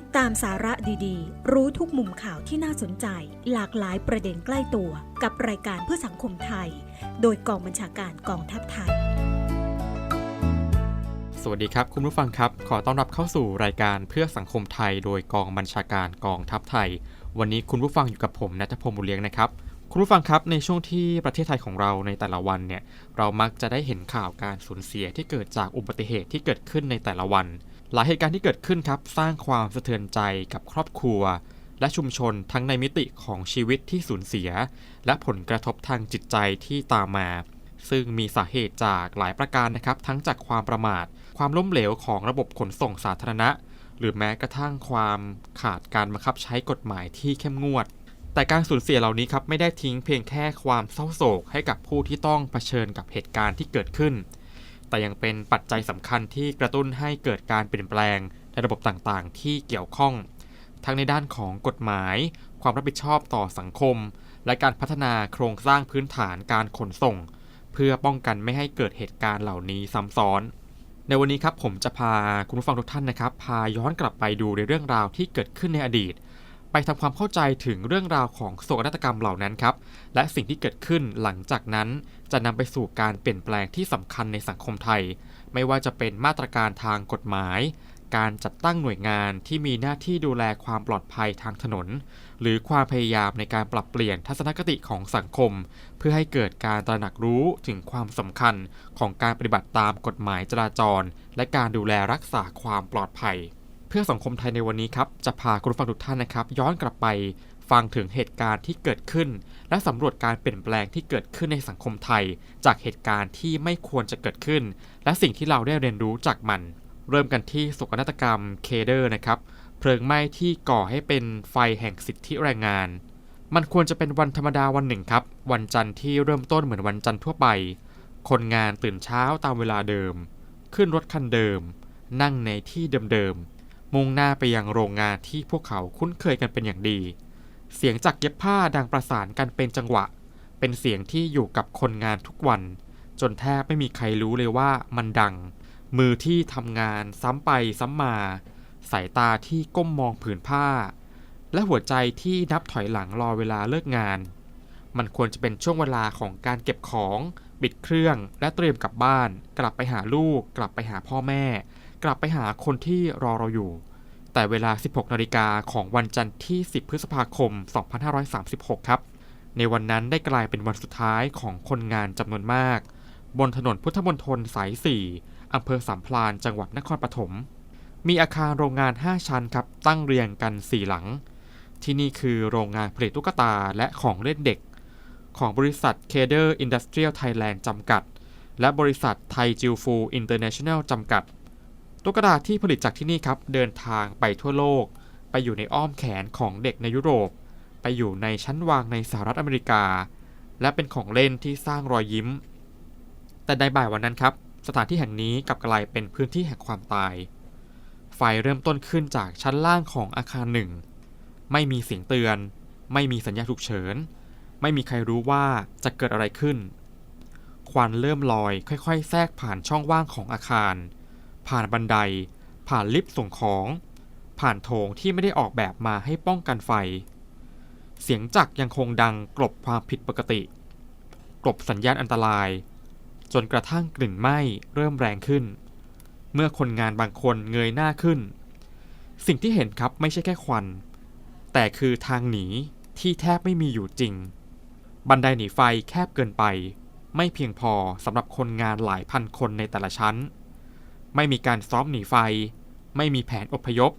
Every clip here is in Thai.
ติดตามสาระดีๆ รู้ทุกมุมข่าวที่น่าสนใจ หลากหลายประเด็นใกล้ตัว กับรายการเพื่อสังคมไทย โดยกองบัญชาการกองทัพไทย สวัสดีครับ คุณผู้ฟังครับ ขอต้อนรับเข้าสู่รายการเพื่อสังคมไทย โดยกองบัญชาการกองทัพไทย วันนี้คุณผู้ฟังอยู่กับผมนัทพงศ์บุญเลี้ยงนะครับคุณผู้ฟังครับในช่วงที่ประเทศไทยของเราในแต่ละวันเนี่ยเรามักจะได้เห็นข่าวการสูญเสียที่เกิดจากอุบัติเหตุที่เกิดขึ้นในแต่ละวัน หลายเหตุการณ์ที่เกิดขึ้นครับสร้างความสะเทือนใจกับครอบครัว และชุมชนทั้งในมิติของชีวิตที่สูญเสีย และผลกระทบทางจิตใจที่ตามมา ซึ่งมีสาเหตุจากหลายประการนะครับ ทั้งจากความประมาท ความล้มเหลวของระบบขนส่งสาธารณะ หรือแม้กระทั่งความขาดการบังคับใช้กฎหมายที่เข้มงวด แต่การสูญเสียเหล่านี้ครับไม่ได้ทิ้งเพียงแค่ความเศร้าโศกให้กับผู้ที่ต้องเผชิญกับเหตุการณ์ที่เกิดขึ้น แต่ยังเป็นปัจจัยสำคัญที่กระตุ้นให้เกิดการเปลี่ยนแปลงในระบบต่างๆ ที่เกี่ยวข้อง ทั้งในด้านของกฎหมาย ความรับผิดชอบต่อสังคม และการพัฒนาโครงสร้างพื้นฐานการขนส่ง เพื่อป้องกันไม่ให้เกิดเหตุการณ์เหล่านี้ซ้ำซ้อน ในวันนี้ครับผมจะพาคุณผู้ฟังทุกท่านนะครับ พาย้อนกลับไปดูในเรื่องราวที่เกิดขึ้นในอดีต ไปทำความเข้าใจถึงเรื่องราวของโศกนาฏกรรมเหล่านั้นครับ และสิ่งที่เกิดขึ้นหลังจากนั้นจะนำไปสู่การเปลี่ยนแปลงที่สำคัญในสังคมไทย ไม่ว่าจะเป็นมาตรการทางกฎหมาย การจัดตั้งหน่วยงานที่มีหน้าที่ดูแลความปลอดภัยทางถนน หรือความพยายามในการปรับเปลี่ยนทัศนคติของสังคม เพื่อให้เกิดการตระหนักรู้ถึงความสำคัญของการปฏิบัติตามกฎหมายจราจร และการดูแลรักษาความปลอดภัย พื่อสังคมไทยในวันนี้ครับ จะพาคุณผู้ฟังทุกท่านนะครับ ย้อนกลับไปฟังถึงเหตุการณ์ที่เกิดขึ้น และสำรวจการเปลี่ยนแปลงที่เกิดขึ้นในสังคมไทย จากเหตุการณ์ที่ไม่ควรจะเกิดขึ้น และสิ่งที่เราได้เรียนรู้จากมัน เริ่มกันที่โศกนาฏกรรมเคเดอร์นะครับเพลิงไหม้ที่ก่อให้เป็นไฟแห่งสิทธิแรงงาน มันควรจะเป็นวันธรรมดาวันหนึ่งครับ วันจันทร์ที่เริ่มต้นเหมือนวันจันทร์ทั่วไป คนงานตื่นเช้าตามเวลาเดิม ขึ้นรถคันเดิม นั่งในที่เดิมๆ มุ่งหน้าไปยังโรงงานที่พวกเขาคุ้นเคยกันเป็นอย่างดี เสียงจากเย็บผ้าดังประสานกันเป็นจังหวะ เป็นเสียงที่อยู่กับคนงานทุกวัน จนแทบไม่มีใครรู้เลยว่ามันดัง มือที่ทำงานซ้ำไปซ้ำมา สายตาที่ก้มมองผืนผ้า และหัวใจที่นับถอยหลังรอเวลาเลิกงาน มันควรจะเป็นช่วงเวลาของการเก็บของปิดเครื่องและเตรียมกลับบ้าน กลับไปหาลูก กลับไปหาพ่อแม่ กลับไปหาคนที่รอเราอยู่ แต่เวลา 16 นาฬิกาของวันจันทร์ที่ 10 พฤษภาคม 2536 ครับ ในวันนั้นได้กลายเป็นวันสุดท้ายของคนงานจำนวนมาก บนถนนพุทธมณฑลสาย 4อำเภอสามพลานจังหวัดนครปฐม มีอาคารโรงงาน 5 ชั้นครับ ตั้งเรียงกัน 4 หลัง ที่นี่คือโรงงานผลิตตุ๊กตาและของเล่นเด็ก ของบริษัท k ด d e r Industrial Thailand จำกัดและบริษัทไทยจิวฟูอินเตอร์เนชั่นแนลจำกัด ตุ๊กตาที่ผลิตจากที่นี่ครับเดินทางไปทั่วโลก ไปอยู่ในอ้อมแขนของเด็กในยุโรป ไปอยู่ในชั้นวางในสหรัฐอเมริกา และเป็นของเล่นที่สร้างรอยยิ้ม แต่ในบ่ายวันนั้นครับ สถานที่แห่งนี้กลับกลายเป็นพื้นที่แห่งความตาย ไฟเริ่มต้นขึ้นจากชั้นล่างของอาคารหนึ่ง ไม่มีเสียงเตือน ไม่มีสัญญาณฉุกเฉิน ไม่มีใครรู้ว่าจะเกิดอะไรขึ้น ควันเริ่มลอยค่อยๆ แทรกผ่านช่องว่างของอาคาร ผ่านบันได ผ่านลิฟต์ส่งของ ผ่านโถงที่ไม่ได้ออกแบบมาให้ป้องกันไฟ เสียงจักรยังคงดังกลบความผิดปกติ กลบสัญญาณอันตราย จนกระทั่งกลิ่นไหม้เริ่มแรงขึ้น เมื่อคนงานบางคนเงยหน้าขึ้น สิ่งที่เห็นครับไม่ใช่แค่ควัน แต่คือทางหนีที่แทบไม่มีอยู่จริง บันไดหนีไฟแคบเกินไป ไม่เพียงพอสำหรับคนงานหลายพันคนในแต่ละชั้น ไม่มีการซ้อมหนีไฟ ไม่มีแผนอพยพ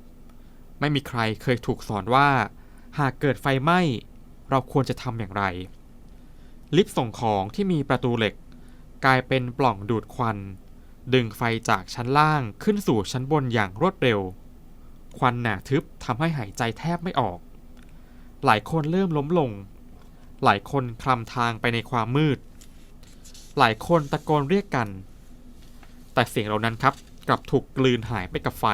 ไม่มีใครเคยถูกสอนว่า หากเกิดไฟไหม้ เราควรจะทำอย่างไร ลิฟต์ส่งของที่มีประตูเหล็ก กลายเป็นปล่องดูดควัน ดึงไฟจากชั้นล่างขึ้นสู่ชั้นบนอย่างรวดเร็ว ควันหนาทึบทำให้หายใจแทบไม่ออก หลายคนเริ่มล้มลง หลายคนคลำทางไปในความมืด หลายคนตะโกนเรียกกันแต่เสียงเหล่านั้นครับ กลับถูกกลืนหายไปกับไฟ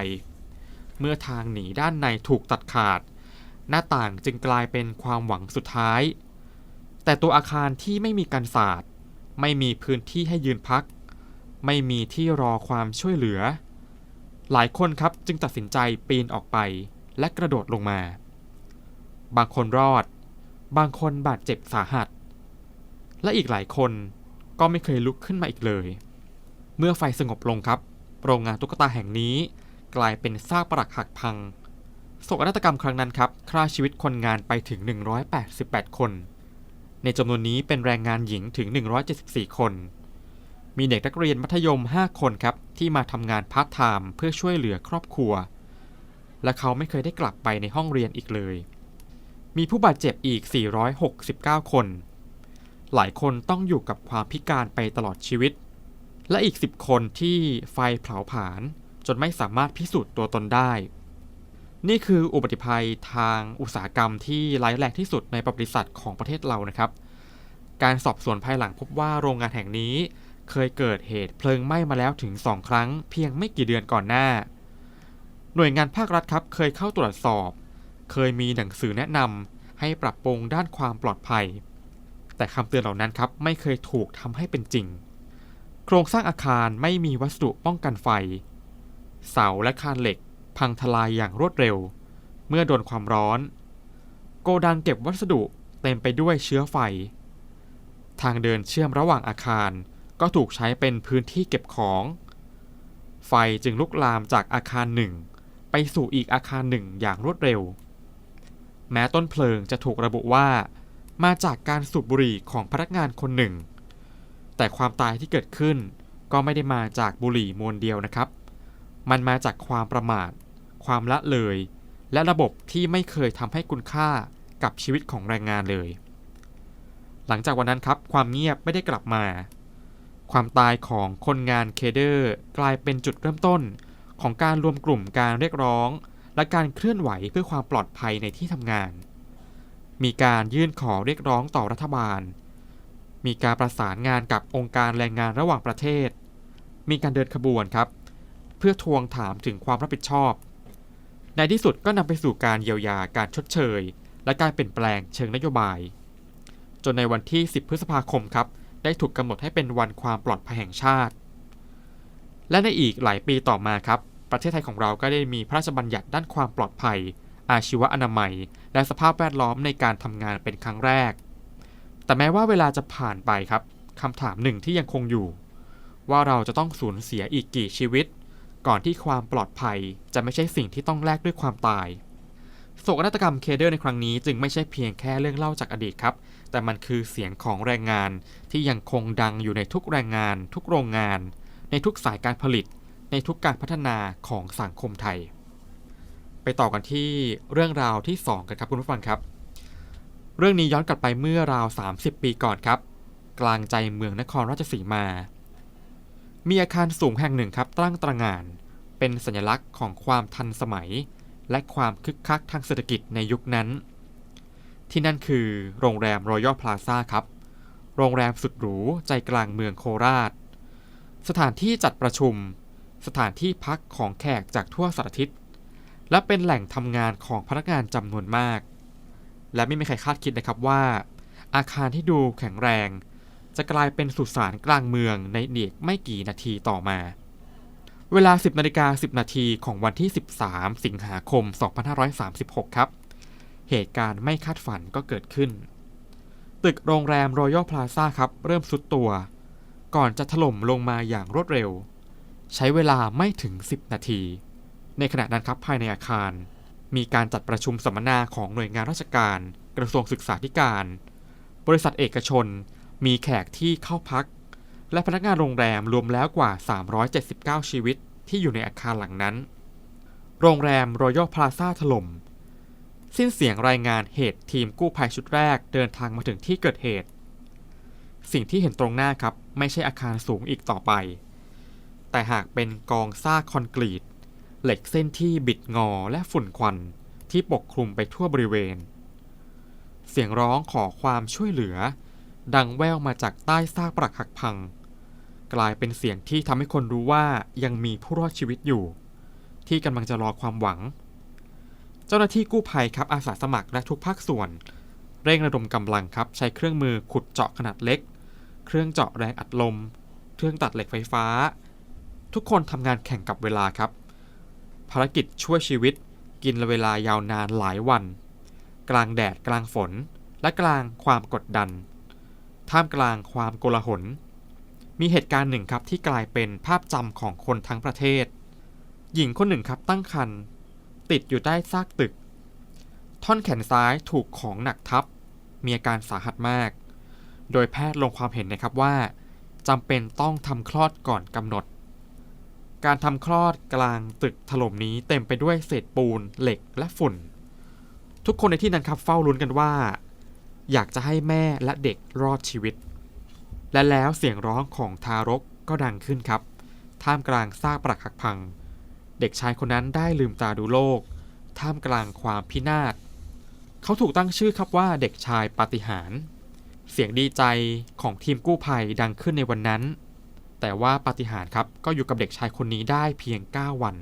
เมื่อทางหนีด้านในถูกตัดขาด หน้าต่างจึงกลายเป็นความหวังสุดท้าย แต่ตัวอาคารที่ไม่มีการสาดไม่มีพื้นที่ให้ยืนพัก ไม่มีที่รอความช่วยเหลือ หลายคนครับจึงตัดสินใจปีนออกไปและกระโดดลงมา บางคนรอด บางคนบาดเจ็บสาหัส และอีกหลายคนก็ไม่เคยลุกขึ้นมาอีกเลย เมื่อไฟสงบลงครับ โรงงานตุ๊กตาแห่งนี้ กลายเป็นซากปรักหักพังโศกนาฏกรรมครั้งนั้นครับฆ่าชีวิตคนงานไปถึง 188 คน ในจำนวนนี้เป็นแรงงานหญิงถึง 174 คน มีเด็กนักเรียนมัธยม 5 คนครับ ที่มาทำงานพาร์ทไทม์เพื่อช่วยเหลือครอบครัว และเขาไม่เคยได้กลับไปในห้องเรียนอีกเลย มีผู้บาดเจ็บอีก 469 คน หลายคนต้องอยู่กับความพิการไปตลอดชีวิต และอีก 10 คนที่ไฟเผาผลาญจนไม่สามารถพิสูจน์ตัวตนได้ นี่คืออุบัติภัยทางอุตสาหกรรมที่ร้ายแรงที่สุดในประวัติศาสตร์ของประเทศเรานะครับ การสอบสวนภายหลังพบว่าโรงงานแห่งนี้เคยเกิดเหตุเพลิงไหม้มาแล้วถึง 2 ครั้ง เพียงไม่กี่เดือนก่อนหน้า หน่วยงานภาครัฐครับเคยเข้าตรวจสอบ เคยมีหนังสือแนะนำให้ปรับปรุงด้านความปลอดภัย แต่คำเตือนเหล่านั้นครับไม่เคยถูกทำให้เป็นจริง โครงสร้างอาคารไม่มีวัสดุป้องกันไฟ เสาและคานเหล็ก พังทลายอย่างรวดเร็ว เมื่อโดนความร้อน โกดังเก็บวัสดุเต็มไปด้วยเชื้อไฟ ทางเดินเชื่อมระหว่างอาคารก็ถูกใช้เป็นพื้นที่เก็บของ ไฟจึงลุกลามจากอาคารหนึ่ง ไปสู่อีกอาคารหนึ่งอย่างรวดเร็ว แม้ต้นเพลิงจะถูกระบุว่า มาจากการสูบบุหรี่ของพนักงานคนหนึ่ง แต่ความตายที่เกิดขึ้น ก็ไม่ได้มาจากบุหรี่มวลเดียวนะครับ มันมาจากความประมาท ความละเลย และระบบที่ไม่เคยทำให้คุณค่ากับชีวิตของแรงงานเลย หลังจากวันนั้นครับ ความเงียบไม่ได้กลับมา ความตายของคนงานเคเดอร์กลายเป็นจุดเริ่มต้นของการรวมกลุ่มการเรียกร้อง และการเคลื่อนไหวเพื่อความปลอดภัยในที่ทำงาน มีการยื่นขอเรียกร้องต่อรัฐบาล มีการประสานงานกับองค์การแรงงานระหว่างประเทศ มีการเดินขบวนครับ เพื่อทวงถามถึงความรับผิดชอบ ในที่สุดก็นำไปสู่การเยียวยาการชดเชย และการเปลี่ยนแปลงเชิงนโยบาย จนในวันที่ 10 พฤษภาคมครับ ได้ถูกกำหนดให้เป็นวันความปลอดภัยแห่งชาติ และในอีกหลายปีต่อมาครับ ประเทศไทยของเราก็ได้มีพระราชบัญญัติด้านความปลอดภัย อาชีวอนามัย และสภาพแวดล้อมในการทำงานเป็นครั้งแรก แต่แม้ว่าเวลาจะผ่านไปครับคำถามหนึ่งที่ยังคงอยู่ ว่าเราจะต้องสูญเสียอีกกี่ชีวิต ก่อนที่ความปลอดภัยจะไม่ใช่สิ่งที่ต้องแลกด้วยความตายโศกนาฏกรรมเคเดอร์ในครั้งนี้จึงไม่ใช่เพียงแค่เรื่องเล่าจากอดีตครับ แต่มันคือเสียงของแรงงานที่ยังคงดังอยู่ในทุกแรงงาน ทุกโรงงาน ในทุกสายการผลิต ในทุกการพัฒนาของสังคมไทย ไปต่อกันที่เรื่องราวที่ 2 กันครับคุณผู้ฟังครับ เรื่องนี้ย้อนกลับไปเมื่อราว 30 ปีก่อนครับ กลางใจเมืองนครราชสีมา มีอาคารสูงแห่งหนึ่งครับตั้งตระหง่าน เป็นสัญลักษณ์ของความทันสมัย และความคึกคักทางเศรษฐกิจในยุคนั้น ที่นั่นคือโรงแรมรอยัลพลาซ่าครับ โรงแรมสุดหรูใจกลางเมืองโคราช สถานที่จัดประชุม สถานที่พักของแขกจากทั่วสารทิศและเป็นแหล่งทำงานของพนักงานจำนวนมาก และไม่มีใครคาดคิดนะครับว่า อาคารที่ดูแข็งแรง จะกลายเป็นสุสานกลางเมืองในอีกไม่กี่นาทีต่อมา เวลา 10นาฬิกา10 นาทีของวันที่ 13 สิงหาคม 2536 ครับ เหตุการณ์ไม่คาดฝันก็เกิดขึ้น ตึกโรงแรมรอยัลพลาซ่าครับ เริ่มสุดตัว ก่อนจะถล่มลงมาอย่างรวดเร็ว ใช้เวลาไม่ถึง 10 นาที ในขณะนั้นครับภายในอาคาร มีการจัดประชุมสัมมนาของหน่วยงานราชการ กระทรวงศึกษาธิการ บริษัทเอกชน มีแขกที่เข้าพัก และพนักงานโรงแรมรวมแล้วกว่า 379 ชีวิตที่อยู่ในอาคารหลังนั้น โรงแรมรอยัลพลาซ่าถล่ม สิ้นเสียงรายงานเหตุทีมกู้ภัยชุดแรกเดินทางมาถึงที่เกิดเหตุ สิ่งที่เห็นตรงหน้าครับ ไม่ใช่อาคารสูงอีกต่อไป แต่หากเป็นกองซากคอนกรีต เหล็กเส้นที่บิดงอและฝุ่นควันที่ปกคลุมไปทั่วบริเวณ เสียงร้องขอความช่วยเหลือ ดังแว่วมาจากใต้ซากปรักหักพัง กลายเป็นเสียงที่ทำให้คนรู้ว่ายังมีผู้รอดชีวิตอยู่ ที่กำลังจะรอความหวัง เจ้าหน้าที่กู้ภัยครับอาสาสมัครและทุกภาคส่วน เร่งระดมกำลังครับใช้เครื่องมือขุดเจาะขนาดเล็ก เครื่องเจาะแรงอัดลม เครื่องตัดเหล็กไฟฟ้า ทุกคนทำงานแข่งกับเวลาครับ ภารกิจช่วยชีวิต กินเวลายาวนานหลายวัน กลางแดดกลางฝน และกลางความกดดัน ท่ามกลางความโกลาหล มีเหตุการณ์หนึ่งครับที่กลายเป็นภาพจำของคนทั้งประเทศ หญิงคนหนึ่งครับตั้งครรภ์ติดอยู่ใต้ซากตึก ท่อนแขนซ้ายถูกของหนักทับ มีอาการสาหัสมาก โดยแพทย์ลงความเห็นนะครับว่าจำเป็นต้องทำคลอดก่อนกำหนด การทำคลอดกลางตึกถล่มนี้เต็มไปด้วยเศษปูนเหล็กและฝุ่น ทุกคนในที่นั้นครับเฝ้าลุ้นกันว่า อยากจะให้แม่และเด็กรอดชีวิต และแล้วเสียงร้องของทารกก็ดังขึ้นครับ ท่ามกลางซากปรักหักพัง เด็กชายคนนั้นได้ลืมตาดูโลก ท่ามกลางความพินาศเขาถูกตั้งชื่อครับว่าเด็กชายปาฏิหาริย์เสียงดีใจของทีมกู้ภัยดังขึ้นในวันนั้น แต่ว่าปาฏิหาริย์ครับก็อยู่กับเด็กชายคนนี้ได้เพียง 9 วัน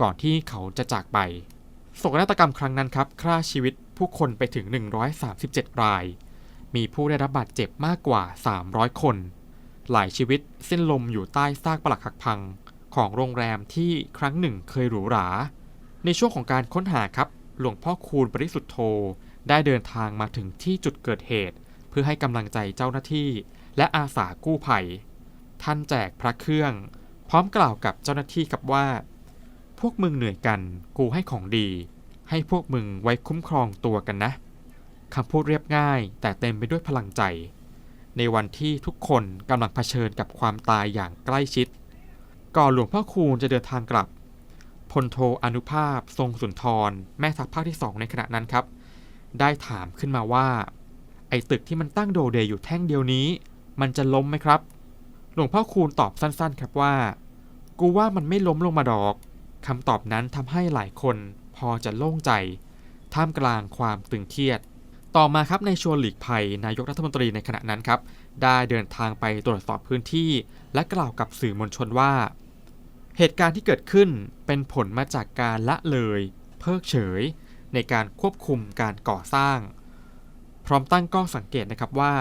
ก่อนที่เขาจะจากไปโศกนาฏกรรมครั้งนั้นครับฆ่าชีวิตผู้คนไปถึง 137 ราย มีผู้ได้รับบาดเจ็บมากกว่า 300 คน หลายชีวิตสิ้นลมอยู่ใต้ซากปลักหักพังของโรงแรมที่ครั้งหนึ่งเคยหรูหรา ในช่วงของการค้นหาครับ หลวงพ่อคูณปริสุทธโธ ได้เดินทางมาถึงที่จุดเกิดเหตุ เพื่อให้กำลังใจเจ้าหน้าที่ และอาสากู้ภัย ท่านแจกพระเครื่อง พร้อมกล่าวกับเจ้าหน้าที่ครับว่า พวกมึงเหนื่อยกัน กูให้ของดี ให้พวกมึงไว้คุ้มครองตัวกันนะคำพูดเรียบง่าย แต่เต็มไปด้วยพลังใจ ในวันที่ทุกคนกำลังเผชิญกับความตายอย่างใกล้ชิด ก่อนหลวงพ่อคูณจะเดินทางกลับพลโทอนุภาพทรงสุนทร แม่ทัพภาคที่สองในขณะนั้นครับ ได้ถามขึ้นมาว่า ไอ้ตึกที่มันตั้งโดเดยอยู่แท่งเดียวนี้ มันจะล้มไหมครับ หลวงพ่อคูณตอบสั้นๆ ครับว่า กูว่ามันไม่ล้มลงมาดอกคำตอบนั้นทำให้หลายคนพอจะโล่งใจ ท่ามกลางความตึงเครียด ต่อมาครับในชวนหลีกภัยนายกรัฐมนตรีในขณะนั้นครับ ได้เดินทางไปตรวจสอบพื้นที่ และกล่าวกับสื่อมวลชนว่า เหตุการณ์ที่เกิดขึ้นเป็นผลมาจากการละเลย เพิกเฉย ในการควบคุมการก่อสร้าง พร้อมตั้งกล้องสังเกตนะครับว่า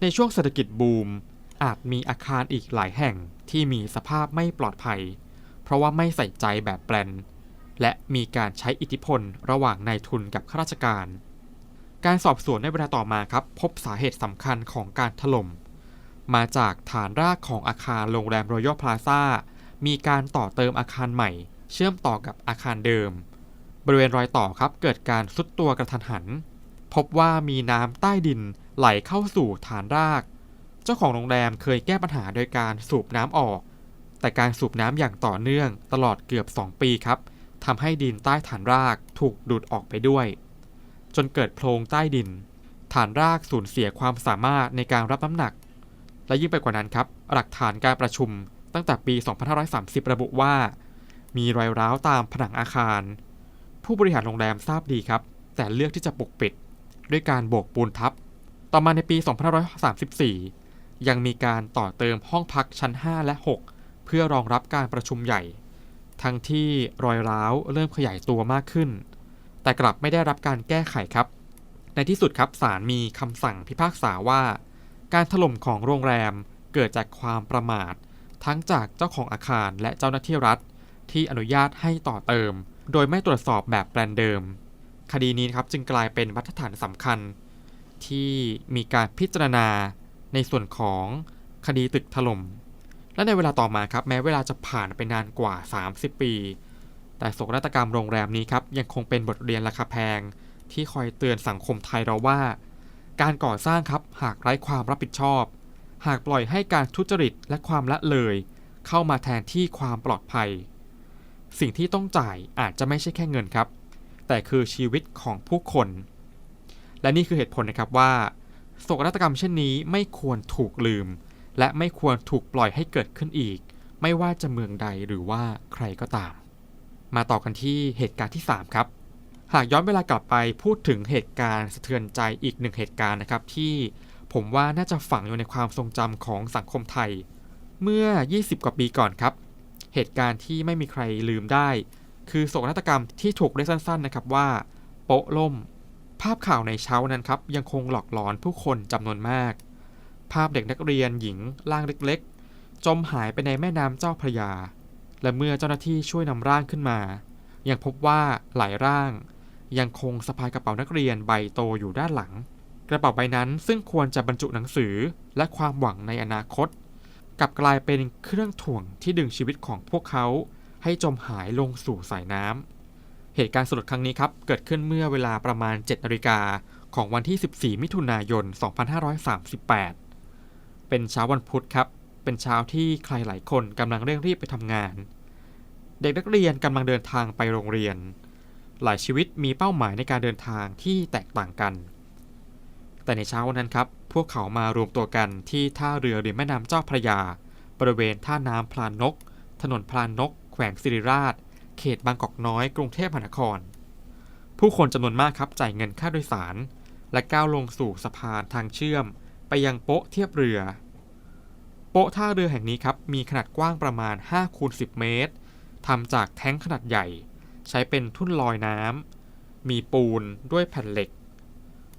ในช่วงเศรษฐกิจบูม อาจมีอาคารอีกหลายแห่งที่มีสภาพไม่ปลอดภัย เพราะว่าไม่ใส่ใจแบบแปลน และมีการใช้อิทธิพลระหว่างนายทุนกับข้าราชการ การสอบสวนในเวลาต่อมาครับพบสาเหตุสำคัญของการถล่ม มาจากฐานรากของอาคารโรงแรมรอยัลพลาซ่ามีการต่อเติมอาคารใหม่ เชื่อมต่อกับอาคารเดิม บริเวณรอยต่อครับเกิดการซุดตัวกระทันหัน พบว่ามีน้ำใต้ดินไหลเข้าสู่ฐานราก เจ้าของโรงแรมเคยแก้ปัญหาโดยการสูบน้ำออก แต่การสูบน้ำอย่างต่อเนื่องตลอดเกือบ 2 ปีครับทำให้ดินใต้ฐานรากถูกดูดออกไปด้วย จนเกิดโพรงใต้ดิน ฐานรากสูญเสียความสามารถในการรับน้ำหนัก และยิ่งไปกว่านั้นครับ หลักฐานการประชุมตั้งแต่ปี 2530 ระบุว่า มีรอยร้าวตามผนังอาคาร ผู้บริหารโรงแรมทราบดีครับ แต่เลือกที่จะปกปิด ด้วยการโบกปูนทับ ต่อมาในปี 2534 ยังมีการต่อเติมห้องพักชั้น 5 และ 6 เพื่อรองรับการประชุมใหญ่ ทั้งที่รอยร้าวเริ่มขยายตัวมากขึ้น แต่กลับไม่ได้รับการแก้ไขครับ ในที่สุดครับศาลมีคำสั่งพิพากษาว่า การถล่มของโรงแรมเกิดจากความประมาท ทั้งจากเจ้าของอาคารและเจ้าหน้าที่รัฐ ที่อนุญาตให้ต่อเติม โดยไม่ตรวจสอบแบบแปลนเดิม คดีนี้ครับจึงกลายเป็นมาตรฐานสำคัญ ที่มีการพิจารณา ในส่วนของคดีตึกถล่ม และในเวลาต่อมาครับแม้เวลาจะผ่านไปนานกว่า 30 ปี แต่โศกนาฏกรรมโรงแรมนี้ครับยังคงเป็นบทเรียนราคาแพง ที่คอยเตือนสังคมไทยเราว่า การก่อสร้างครับหากไร้ความรับผิดชอบ หากปล่อยให้การทุจริตและความละเลย เข้ามาแทนที่ความปลอดภัย สิ่งที่ต้องจ่ายอาจจะไม่ใช่แค่เงินครับ แต่คือชีวิตของผู้คน และนี่คือเหตุผลนะครับว่า โศกนาฏกรรมเช่นนี้ไม่ควรถูกลืม และไม่ควรถูกปล่อยให้เกิดขึ้นอีก ไม่ว่าจะเมืองใดหรือว่าใครก็ตาม มาต่อกันที่เหตุการณ์ที่ 3 ครับ หากย้อนเวลากลับไปพูดถึงเหตุการณ์สะเทือนใจอีกหนึ่งเหตุการณ์นะครับที่ผมว่าน่าจะฝังอยู่ในความทรงจำของสังคมไทย เมื่อ 20 กว่าปีก่อนครับ เหตุการณ์ที่ไม่มีใครลืมได้ คือโศกนาฏกรรมที่ถูกเรียกสั้นๆนะครับว่า โปะล่ม ภาพข่าวในเช้านั้นครับยังคงหลอกหลอนผู้คนจำนวนมาก ภาพเด็กนักเรียนหญิงร่างเล็กๆ จมหายไปในแม่น้ำเจ้าพระยา และเมื่อเจ้าหน้าที่ช่วยนำร่างขึ้นมา ยังพบว่าหลายร่าง ยังคงสะพายกระเป๋านักเรียนใบโตอยู่ด้านหลัง กระเป๋าใบนั้นซึ่งควรจะบรรจุหนังสือและความหวังในอนาคตกลับกลายเป็นเครื่องถ่วงที่ดึงชีวิตของพวกเขาให้จมหายลงสู่สายน้ำ เหตุการณ์สลดครั้งนี้ครับ เกิดขึ้นเมื่อเวลาประมาณ 7นาฬิกาของวันที่ 14 มิถุนายน 2538 เป็นเช้าวันพุธครับ เป็นเช้าที่ใครหลายคนกำลังเร่งรีบไปทำงาน เด็กนักเรียนกำลังเดินทางไปโรงเรียน หลายชีวิตมีเป้าหมายในการเดินทางที่แตกต่างกัน แต่ในเช้าวันนั้นครับ พวกเขามารวมตัวกันที่ท่าเรือริมแม่น้ำเจ้าพระยา บริเวณท่าน้ำพลานนก ถนนพลานนก แขวงสิริราช เขตบางกอกน้อยกรุงเทพมหานคร ผู้คนจำนวนมากครับจ่ายเงินค่าโดยสาร และก้าวลงสู่สะพานทางเชื่อม ไปยังโป๊ะเทียบเรือ โป๊ะท่าเรือแห่งนี้ครับมีขนาดกว้างประมาณ5คูณ10 เมตรทำจากแท้งขนาดใหญ่ ใช้เป็นทุ่นลอยน้ำมีปูนด้วยแผ่นเหล็ก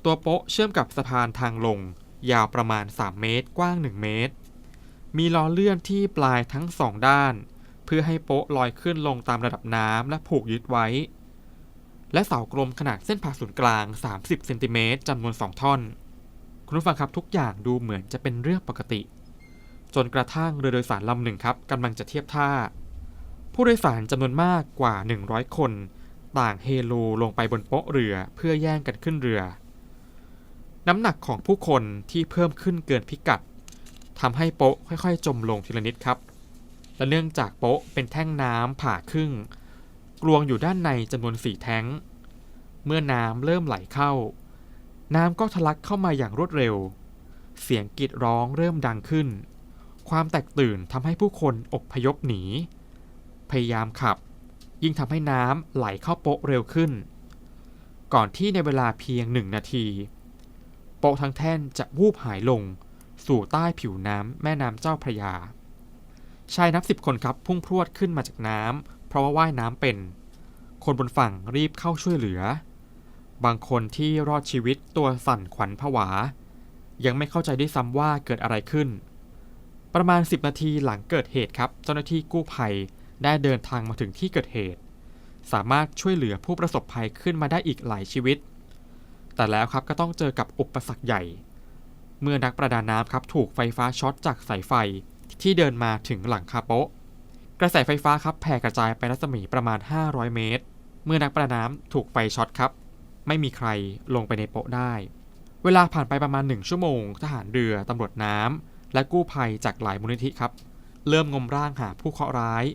ตัวโป๊ะเชื่อมกับสะพานทางลง ยาวประมาณ 3 เมตร กว้าง 1 เมตร มีล้อเลื่อนที่ปลายทั้งสองด้าน เพื่อให้โป๊ะลอยขึ้นลงตามระดับน้ำและผูกยึดไว้ และเสากลมขนาดเส้นผ่าศูนย์กลาง 30 เซนติเมตรจำนวน 2 ท่อน คุณผู้ฟังครับทุกอย่างดูเหมือนจะเป็นเรื่องปกติ จนกระทั่งเรือโดยสารลำหนึ่งครับกำลังจะเทียบท่า ผู้โดยสารจำนวนมากกว่า 100 คน ต่างเฮโลลงไปบนโป๊ะเรือเพื่อแย่งกันขึ้นเรือ น้ำหนักของผู้คนที่เพิ่มขึ้นเกินพิกัดทำให้โป๊ะค่อย ๆ จมลงทีละนิดครับ และเนื่องจากโป๊ะเป็นแท่งน้ำผ่าครึ่ง กลวงอยู่ด้านในจำนวนสี่แท้ง เมื่อน้ำเริ่มไหลเข้า น้ำก็ทะลักเข้ามาอย่างรวดเร็ว เสียงกรีดร้องเริ่มดังขึ้น ความแตกตื่นทำให้ผู้คนอบพยพหนี พยายามขับ ยิ่งทำให้น้ำไหลเข้าโป๊ะเร็วขึ้น ก่อนที่ในเวลาเพียงหนึ่งนาที โป๊ะทั้งแท่นจะวูบหายลง สู่ใต้ผิวน้ำแม่น้ำเจ้าพระยา ชายนับสิบคนครับพุ่งพรวดขึ้นมาจากน้ำเพราะว่าว่ายน้ำเป็น คนบนฝั่งรีบเข้าช่วยเหลือ บางคนที่รอดชีวิตตัวสั่นขวัญผวา ยังไม่เข้าใจด้วยซ้ำว่าเกิดอะไรขึ้น ประมาณ 10 นาทีหลังเกิดเหตุครับ เจ้าหน้าที่กู้ภัยได้เดินทางมาถึงที่เกิดเหตุ สามารถช่วยเหลือผู้ประสบภัยขึ้นมาได้อีกหลายชีวิต แต่แล้วครับก็ต้องเจอกับอุปสรรคใหญ่ เมื่อนักประดาน้ำครับถูกไฟฟ้าช็อตจากสายไฟ ที่เดินมาถึงหลังคาโป๊ะ กระแสไฟฟ้าครับแผ่กระจายไปรัศมีประมาณ 500 เมตร เมื่อนักประดาน้ำถูกไฟช็อตครับ ไม่มีใครลงไปในโป๊ะได้ เวลาผ่านไปประมาณ 1 ชั่วโมง ทหารเรือตำรวจน้ำและกู้ภัยจากหลายมูลนิธิครับ เริ่มงมร่างหาผู้เคราะห์ร้าย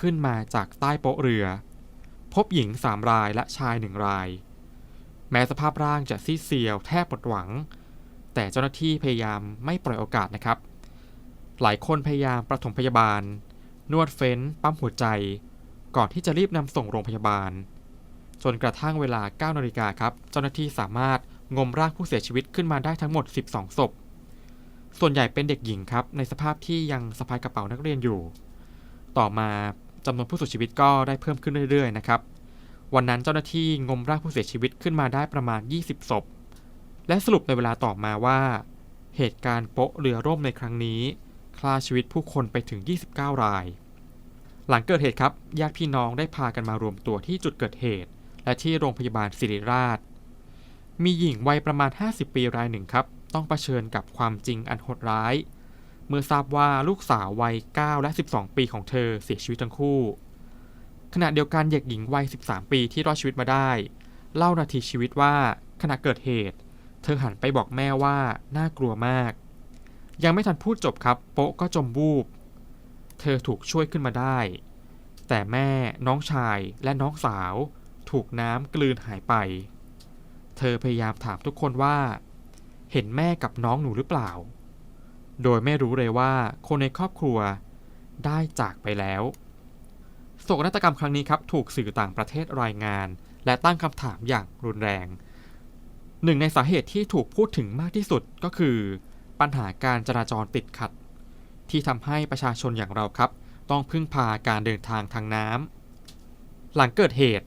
ขึ้นมาจากใต้โป๊ะเรือ พบหญิง 3 รายและชาย 1 ราย แม้สภาพร่างจะซีดเซียวแทบหมดหวัง แต่เจ้าหน้าที่พยายามไม่ปล่อยโอกาสนะครับ หลายคนพยายามประถมพยาบาล นวดเฟ้น ปั๊มหัวใจ ก่อนที่จะรีบนำส่งโรงพยาบาล จนกระทั่งเวลา 9 นาฬิกาครับ เจ้าหน้าที่สามารถงมร่างผู้เสียชีวิตขึ้นมาได้ทั้งหมด 12 ศพ ส่วนใหญ่เป็นเด็กหญิงครับ ในสภาพที่ยังสะพายกระเป๋านักเรียนอยู่ ต่อมาจำนวนผู้เสียชีวิตก็ได้เพิ่มขึ้นเรื่อยๆ นะครับ วันนั้นเจ้าหน้าที่งมร่างผู้เสียชีวิตขึ้นมาได้ประมาณ 20 ศพ และสรุปในเวลาต่อมาว่า เหตุการณ์โป๊ะเรือร่มในครั้งนี้ ฆ่าชีวิตผู้คนไปถึง 29 ราย หลังเกิดเหตุครับญาติพี่น้องได้พากันมารวมตัวที่จุดเกิดเหตุ และที่โรงพยาบาลศิริราช มีหญิงวัยประมาณ 50 ปีรายหนึ่งครับ ต้องเผชิญกับความจริงอันโหดร้าย เมื่อทราบว่าลูกสาววัย 9 และ 12 ปีของเธอเสียชีวิตทั้งคู่ ขณะเดียวกันเด็กหญิงวัย 13 ปีที่รอดชีวิตมาได้ เล่านาทีชีวิตว่าขณะเกิดเหตุ เธอหันไปบอกแม่ว่าน่ากลัวมาก ยังไม่ทันพูดจบครับ โป๊ะก็จมบูบ เธอถูกช่วยขึ้นมาได้ แต่แม่น้องชายและน้องสาว ถูกน้ำกลืนหายไป เธอพยายามถามทุกคนว่า เห็นแม่กับน้องหนูหรือเปล่า โดยไม่รู้เลยว่าคนในครอบครัวได้จากไปแล้วโศกนาฏกรรมครั้งนี้ครับ ถูกสื่อต่างประเทศรายงาน และตั้งคำถามอย่างรุนแรง หนึ่งในสาเหตุที่ถูกพูดถึงมากที่สุดก็คือ ปัญหาการจราจรติดขัด ที่ทำให้ประชาชนอย่างเราครับ ต้องพึ่งพาการเดินทางทางน้ำหลังเกิดเหตุ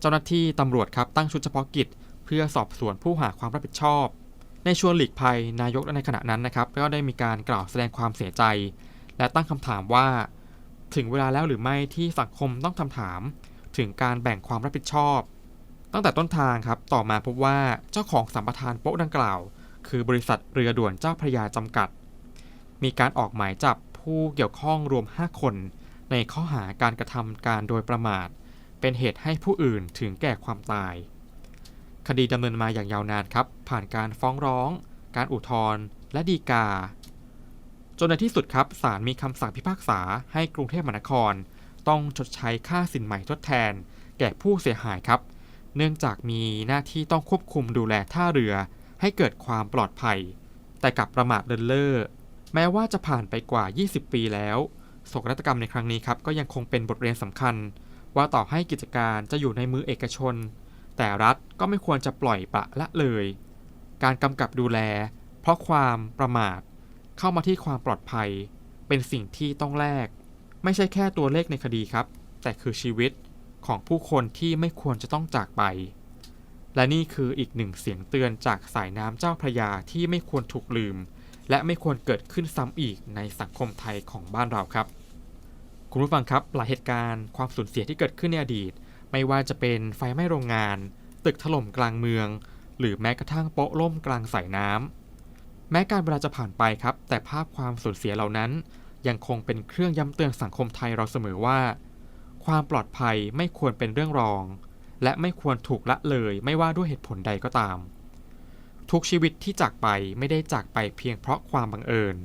เจ้าหน้าที่ตำรวจครับตั้งชุดเฉพาะกิจ เพื่อสอบสวนผู้หาความรับผิดชอบ ในชวนหลีกภัยนายกในขณะนั้นนะครับ ก็ได้มีการกล่าวแสดงความเสียใจ และตั้งคำถามว่า ถึงเวลาแล้วหรือไม่ที่สังคมต้องคำถาม ถึงการแบ่งความรับผิดชอบตั้งแต่ต้นทางครับ ต่อมาพบว่าเจ้าของสัมปทานโป๊ะดังกล่าว คือบริษัทเรือด่วนเจ้าพระยาจำกัด มีการออกหมายจับผู้เกี่ยวข้องรวม 5 คน ในข้อหาการกระทำการโดยประมาท เป็นเหตุให้ผู้อื่นถึงแก่ความตาย คดีดำเนินมาอย่างยาวนานครับ ผ่านการฟ้องร้อง การอุทธรณ์และฎีกา จนในที่สุดครับศาลมีคำสั่งพิพากษาให้กรุงเทพมหานคร ต้องชดใช้ค่าสินใหม่ทดแทน แก่ผู้เสียหายครับ เนื่องจากมีหน้าที่ต้องควบคุมดูแลท่าเรือ ให้เกิดความปลอดภัย แต่กลับประมาทเลินเล่อแม้ว่าจะผ่านไปกว่า 20 ปีแล้วโศกนาฏกรรมในครั้งนี้ครับก็ยังคงเป็นบทเรียนสำคัญ ว่าต่อให้กิจการจะอยู่ในมือเอกชน แต่รัฐก็ไม่ควรจะปล่อยปละละเลย การกำกับดูแล เพราะความประมาท เข้ามาที่ความปลอดภัย เป็นสิ่งที่ต้องแลกไม่ใช่แค่ตัวเลขในคดีครับ แต่คือชีวิตของผู้คนที่ไม่ควรจะต้องจากไป และนี่คืออีกหนึ่งเสียงเตือนจากสายน้ำเจ้าพระยาที่ไม่ควรถูกลืม และไม่ควรเกิดขึ้นซ้ำอีกในสังคมไทยของบ้านเราครับ คุณผู้ฟังครับหลายเหตุการณ์ความสูญเสียที่เกิดขึ้นในอดีต ไม่ว่าจะเป็นไฟไหม้โรงงาน ตึกถล่มกลางเมือง หรือแม้กระทั่งโป๊ะล่มกลางสายน้ำแม้การเวลาจะผ่านไปครับ แต่ภาพความสูญเสียเหล่านั้น ยังคงเป็นเครื่องย้ำเตือนสังคมไทยเราเสมอว่า ความปลอดภัยไม่ควรเป็นเรื่องรอง และไม่ควรถูกละเลยไม่ว่าด้วยเหตุผลใดก็ตาม ทุกชีวิตที่จากไปไม่ได้จากไปเพียงเพราะความบังเอิญ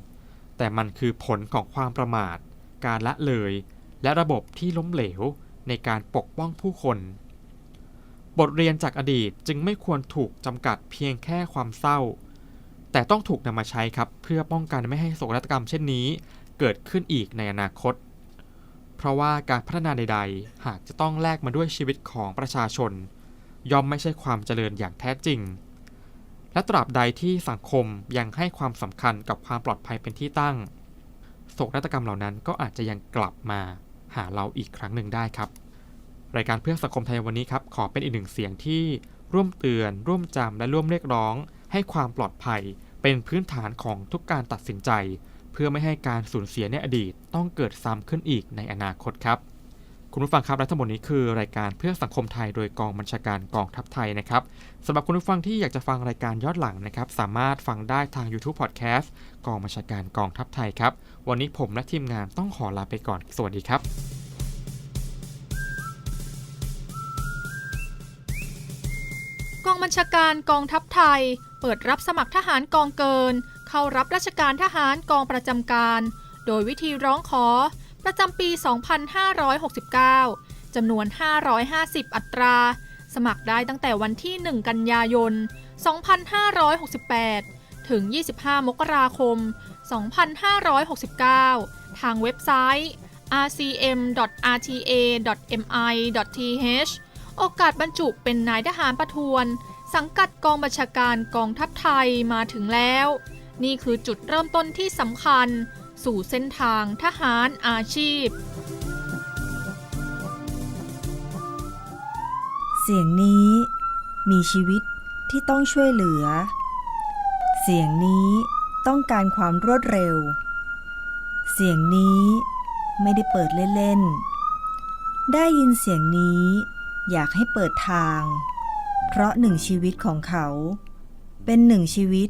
แต่มันคือผลของความประมาท การละเลย และระบบที่ล้มเหลวในการปกป้องผู้คน บทเรียนจากอดีตจึงไม่ควรถูกจำกัดเพียงแค่ความเศร้า แต่ต้องถูกนำมาใช้ครับเพื่อป้องกันไม่ให้โศกนาฏกรรมเช่นนี้ เกิดขึ้นอีกในอนาคต เพราะว่าการพัฒนาใด ๆ หากจะต้องแลกมาด้วยชีวิตของประชาชน ย่อมไม่ใช่ความเจริญอย่างแท้จริง และตราบใดที่สังคมยังให้ความสำคัญกับความปลอดภัยเป็นที่ตั้งโศกนาฏกรรมเหล่านั้นก็อาจจะยังกลับมาหาเราอีกครั้งหนึ่งได้ครับ รายการเพื่อสังคมไทยวันนี้ครับ ขอเป็นอีกหนึ่งเสียงที่ร่วมเตือน ร่วมจำและร่วมเรียกร้อง ให้ความปลอดภัยเป็นพื้นฐานของทุกการตัดสินใจ พื่อไม่ให้การสูญเสียในอดีตต้องเกิดซ้ำขึ้นอีกในอนาคตครับ คุณผู้ฟังครับและทั้งหมดนี้คือรายการเพื่อสังคมไทยโดยกองบัญชาการกองทัพไทยนะครับสำหรับคุณผู้ฟังที่อยากจะฟังรายการย้อนหลังนะครับ สามารถฟังได้ทาง YouTube Podcast กองบัญชาการกองทัพไทยครับ วันนี้ผมและทีมงานต้องขอลาไปก่อนสวัสดีครับกองบัญชาการกองทัพไทย เปิดรับสมัครทหารกองเกิน เข้ารับราชการทหารกองประจำการ โดยวิธีร้องขอ ประจำปี 2569 จำนวน 550 อัตรา สมัครได้ตั้งแต่วันที่ 1 กันยายน 2568 ถึง 25 มกราคม 2569 ทางเว็บไซต์ rcm.rta.mi.th โอกาสบรรจุเป็นนายทหารประทวน สังกัดกองบัญชาการกองทัพไทยมาถึงแล้ว นี่คือจุดเริ่มต้นที่สำคัญ สู่เส้นทางทหารอาชีพ เสียงนี้มีชีวิตที่ต้องช่วยเหลือ เสียงนี้ต้องการความรวดเร็ว เสียงนี้ไม่ได้เปิดเล่นๆ ได้ยินเสียงนี้อยากให้เปิดทาง เพราะหนึ่งชีวิตของเขา เป็นหนึ่งชีวิต